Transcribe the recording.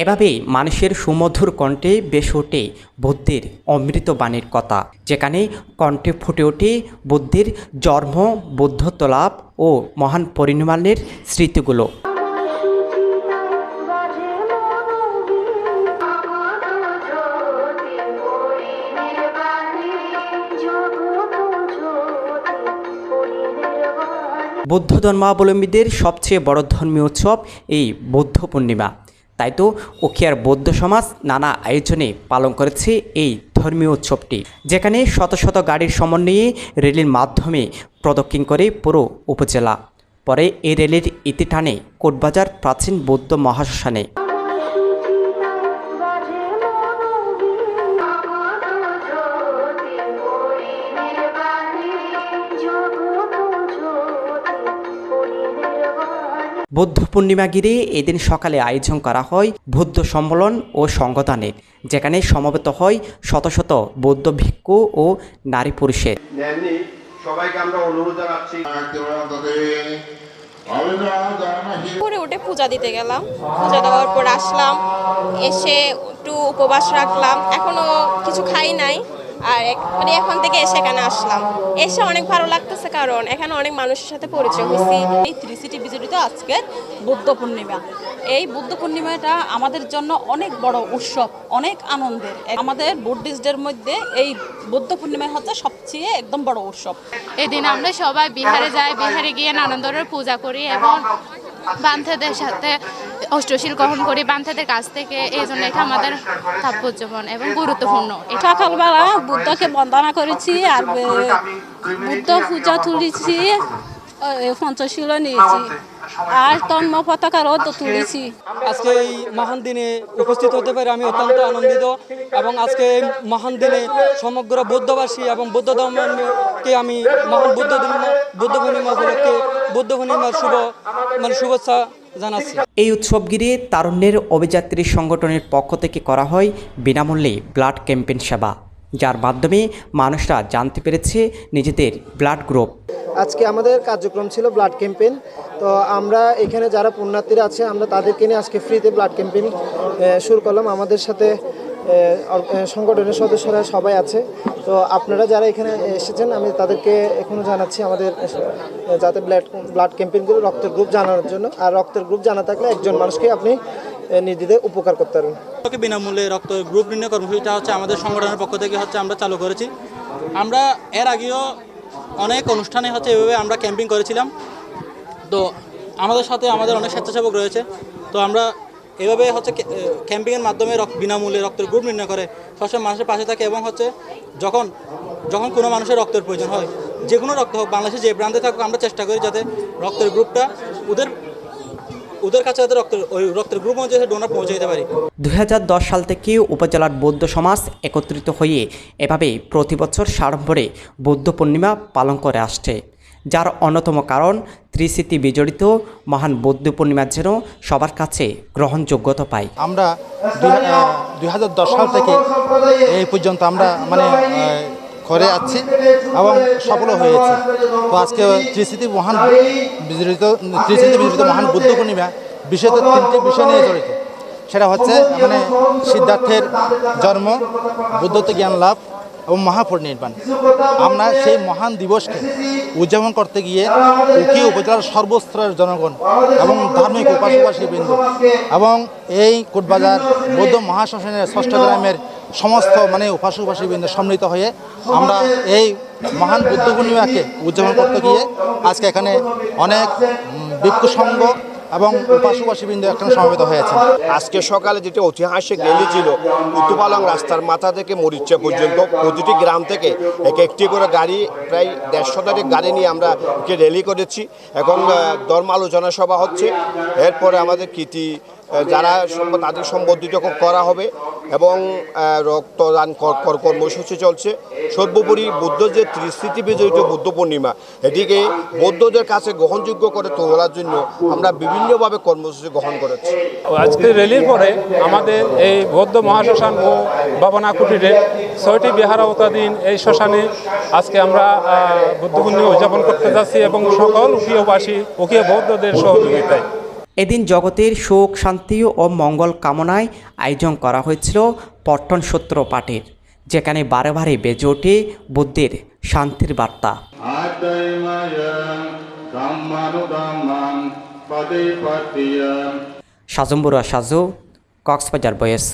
এভাবেই মানুষের সুমধুর কণ্ঠে বেশ ওঠে বুদ্ধির অমৃত বাণীর কথা, যেখানে কণ্ঠে ফুটে ওঠে বুদ্ধির জন্ম বুদ্ধত্ব লাভ ও মহান পরিনির্মাণের স্মৃতিগুলো। বৌদ্ধ ধর্মাবলম্বীদের সবচেয়ে বড় ধর্মীয় উৎসব এই বৌদ্ধ পূর্ণিমা তাই তো ওখিয়ার বৌদ্ধ সমাজ নানা আয়োজনে পালন করেছে এই ধর্মীয় উৎসবটি, যেখানে শত শত গাড়ির সমন্বয়ে রেলের মাধ্যমে প্রদক্ষিণ করে পুরো উপজেলা। পরে এই রেলের ইতি টানে কোটবাজার প্রাচীন বৌদ্ধ মহাশ্মশানে। বৌদ্ধ পূর্ণিমা ঘিরে এদিন সকালে আয়োজন করা হয় বৌদ্ধ সম্মেলন ও সংগঠনের যেখানে সমবেত হয় শত শত বৌদ্ধ ভিক্ষু ও নারী পুরুষের। নেননি সবাইকে আমরা অনুরোধ জানাচ্ছি। করে উঠে পূজা দিতে গেলাম। পূজা দেওয়ার পর আসলাম এসে একটু উপবাস রাখলাম। এখনও কিছু খাই নাই। আর মানে এখন থেকে এসে এখানে আসলাম। এসে অনেক ভালো লাগতেছে কারণ এখানে অনেক মানুষের সাথে পরিচয় হয়েছি। এই থ্রি সিটি বিজড়িত আজকের বুদ্ধ পূর্ণিমা। এই বুদ্ধ পূর্ণিমাটা আমাদের জন্য অনেক বড় উৎসব, অনেক আনন্দের। আমাদের বুদ্ধিস্টদের মধ্যে এই বুদ্ধ পূর্ণিমা হচ্ছে সবচেয়ে একদম বড় উৎসব। এদিন আমরা সবাই বিহারে যাই, বিহারে গিয়ে নানান ধরনের পূজা করি এবং বান্ধবদের সাথে অষ্টশীল গ্রহণ করি বান্ধেদের কাছ থেকে এই জন্য এটা আমাদের তাৎপর্যপূর্ণ এবং গুরুত্বপূর্ণ। সকালবেলা বুদ্ধকে বন্দনা করেছি আর বুদ্ধ পূজা তুলেছি পঞ্চশীল নিয়েছি। আর তন্ম পতাকারও তো তুলেছি। আজকে এই মহান দিনে উপস্থিত হতে পেরে আমি অত্যন্ত আনন্দিত এবং আজকে এই মহান দিনে সমগ্র বৌদ্ধবাসী এবং বৌদ্ধ ধর্মকে আমি মহান বুদ্ধ দিন বুদ্ধ পূর্ণিমা উপলক্ষে বুদ্ধ পূর্ণিমার শুভ মানে শুভেচ্ছা জানাচ্ছি। এই উৎসব ঘিরে তারুণ্যের অভিযাত্রী সংগঠনের পক্ষ থেকে করা হয় বিনামূল্যে ব্লাড ক্যাম্পেইন সেবা যার মাধ্যমে মানুষরা জানতে পেরেছে নিজেদের ব্লাড গ্রুপ। আজকে আমাদের কার্যক্রম ছিল ব্লাড ক্যাম্পেইন। তো আমরা এখানে যারা পুণ্যার্থীরা আছে আমরা তাদেরকে নিয়ে আজকে ফ্রিতে ব্লাড ক্যাম্পেইন শুরু করলাম। আমাদের সাথে সংগঠনের সদস্যরা সবাই আছে। তো আপনারা যারা এখানে এসেছেন, আমি তাদেরকে এখনও জানাচ্ছি আমাদের যাতে ব্লাড ব্লাড ক্যাম্পেইনগুলো রক্তের গ্রুপ জানানোর জন্য। আর রক্তের গ্রুপ জানা থাকলে একজন মানুষকে আপনি নির্দ্বিধে উপকার করতে পারবেন। বিনামূল্যে রক্ত গ্রুপ নির্ণয় কর্মসূচিটা হচ্ছে আমাদের সংগঠনের পক্ষ থেকে হচ্ছে আমরা চালু করেছি। আমরা এর আগেও অনেক অনুষ্ঠানে হচ্ছে এভাবে আমরা ক্যাম্পিং করেছিলাম। তো আমাদের সাথে আমাদের অনেক স্বেচ্ছাসেবক রয়েছে। তো আমরা এভাবে হচ্ছে ক্যাম্পিংয়ের মাধ্যমে বিনামূল্যে রক্তের গ্রুপ নির্ণয় করে। সবসময় মানুষের পাশে থাকে এবং হচ্ছে যখন যখন কোনো মানুষের রক্তের প্রয়োজন হয়, যে কোনো রক্ত হোক, বাংলাদেশে যে প্রান্তে থাকুক, আমরা চেষ্টা করি যাতে রক্তের গ্রুপটা ওদের ওদের কাছে যাতে রক্তের ওই রক্তের গ্রুপ অনুযায়ী ডোনার পৌঁছে দিতে পারি। দু হাজার দশ সাল থেকে উপজেলার বৌদ্ধ সমাজ একত্রিত হয়ে এভাবে প্রতি বছর সাড়ম্বরে বৌদ্ধ পূর্ণিমা পালন করে আসছে। যার অন্যতম কারণ ত্রিস্মৃতি বিজড়িত মহান বৌদ্ধ পূর্ণিমা যেন সবার কাছে গ্রহণযোগ্যতা পায়। আমরা দুই হাজার দশ সাল থেকে এই পর্যন্ত আমরা মানে করে যাচ্ছি এবং সফল হয়েছে। তো আজকে ত্রিস্মৃতি মহান বিজড়িত ত্রিস্মৃতি বিজড়িত মহান বুদ্ধ পূর্ণিমা বিশেষত তিনটি বিষয় নিয়ে জড়িত। সেটা হচ্ছে মানে সিদ্ধার্থের জন্ম, বুদ্ধত্ব জ্ঞান লাভ এবং মহাপরিনির্বাণ আমরা সেই মহান দিবসকে উদযাপন করতে গিয়ে উকি উপজেলার সর্বস্তরের জনগণ এবং ধার্মিক উপাসী বৃন্দ এবং এই কোটবাজার বৌদ্ধ মহাশ্মশানের ষষ্ঠ গ্রামের সমস্ত মানে উপাসী বৃন্দ সম্মিলিত হয়ে আমরা এই মহান বুদ্ধ পূর্ণিমাকে উদযাপন করতে গিয়ে আজকে এখানে অনেক ভিক্ষু সংঘ এবং পার্শ্ববাসীবৃন্দ বৃন্দ এখানে সমবেত হয়েছে আজকে সকালে যেটি ঐতিহাসিক রেলি ছিল, উত্তুপালং রাস্তার মাথা থেকে মরিচা পর্যন্ত প্রতিটি গ্রাম থেকে এক একটি করে গাড়ি, প্রায় দেড় শতাধিক গাড়ি নিয়ে আমরা একে র্যালি করেছি। এখন ধর্ম আলোচনা সভা হচ্ছে। এরপরে আমাদের কৃতি যারা তাদের সম্বর্ধিত করা হবে এবং রক্তদান কর- কর- কর্মসূচি চলছে। সর্বোপরি বুদ্ধ যে ত্রিস্মৃতি বিজড়িত বুদ্ধ পূর্ণিমা, এটিকে বৌদ্ধদের কাছে গ্রহণযোগ্য করে তোলার জন্য আমরা বিভিন্নভাবে কর্মসূচি গ্রহণ করেছি। আজকে র্যালির পরে আমাদের এই বৌদ্ধ মহাশ্মশান ও বাবনা কুটিরে ছয়টি বিহারাবতাধীন এই শ্মশানে আজকে আমরা বুদ্ধ পূর্ণিমা উদযাপন করতে যাচ্ছি এবং সকল উকিয়বাসী উকিয় বৌদ্ধদের সহযোগিতায়। এদিন জগতের শোক, শান্তি ও মঙ্গল কামনায় আয়োজন করা হয়েছিল পট্টন সূত্র পাঠের যেখানে বারে বারে বেজে ওঠে বুদ্ধের শান্তির বার্তা। সাজম্বরা সাজু কক্সবাজার বয়েস